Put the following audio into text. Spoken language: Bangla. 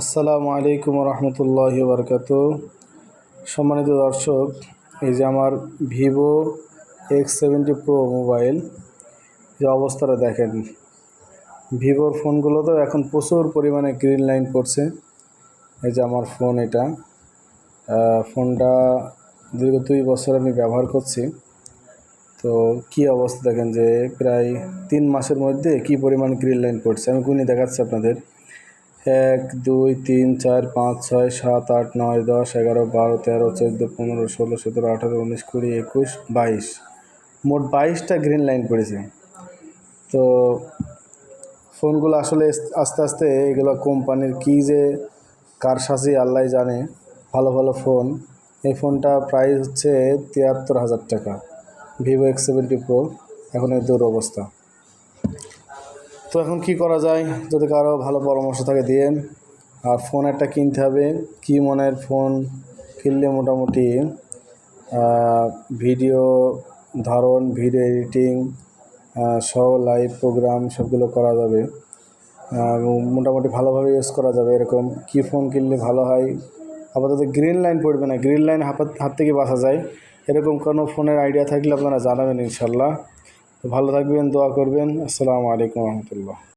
আসসালামু আলাইকুম রহমতুল্লাহ বরকাত। সম্মানিত দর্শক, এই যে আমার Vivo X seventy pro mobile যে অবস্থাটা দেখেন। ভিভোর ফোনগুলোতেও এখন প্রচুর পরিমাণে গ্রিন লাইন পড়ছে। এই যে আমার ফোন এটা। ফোনটা দীর্ঘ দুই বছর আমি ব্যবহার করছি। তো কি অবস্থা দেখেন যে, প্রায় তিন মাসের মধ্যে কি পরিমাণ গ্রিন লাইন পড়ছে? আমি গুনি দেখাচ্ছি আপনাদের। এক, দুই, তিন, চার, পাঁচ, ছয়, সাত, আট, নয়, দশ, এগারো, বারো, তেরো, চোদ্দ, পনেরো, ষোলো, সতেরো, আঠারো, উনিশ, কুড়ি, একুশ, বাইশ। মোট বাইশটা গ্রিন লাইন পড়েছে। তো ফোনগুলো আসলে আস্তে আস্তে এগুলো কোম্পানির কী যে কারসাজি আল্লাহ জানে। ভালো ভালো ফোন। এই ফোনটা প্রাইস হচ্ছে তিয়াত্তর হাজার টাকা। Vivo X seventy pro. এখন এই দূর অবস্থা। তো এখন কি করা যায়? যদি কারও ভালো পরামর্শ থাকে দিয়েন। আর ফোন একটা কিনতে হবে। কি মনের ফোন কিনলে মোটামুটি ভিডিও ধারণ ভিডিও এডিটিং সহ লাইভ প্রোগ্রাম সবগুলো করা যাবে। মোটামুটি ভালোভাবে ইউজ করা যাবে এরকম। কি ফোন কিনলে ভালো হয়? আপাতত গ্রিন লাইন পড়বে না। গ্রিন লাইন হাত থেকে বাঁচা যায়। এরকম কোনো ফোনের আইডিয়া থাকলে আপনারা জানাবেন ইনশাল্লাহ। ভালো থাকবেন দোয়া করবেন। আসসালামু আলাইকুম রহমতুল্লাহ।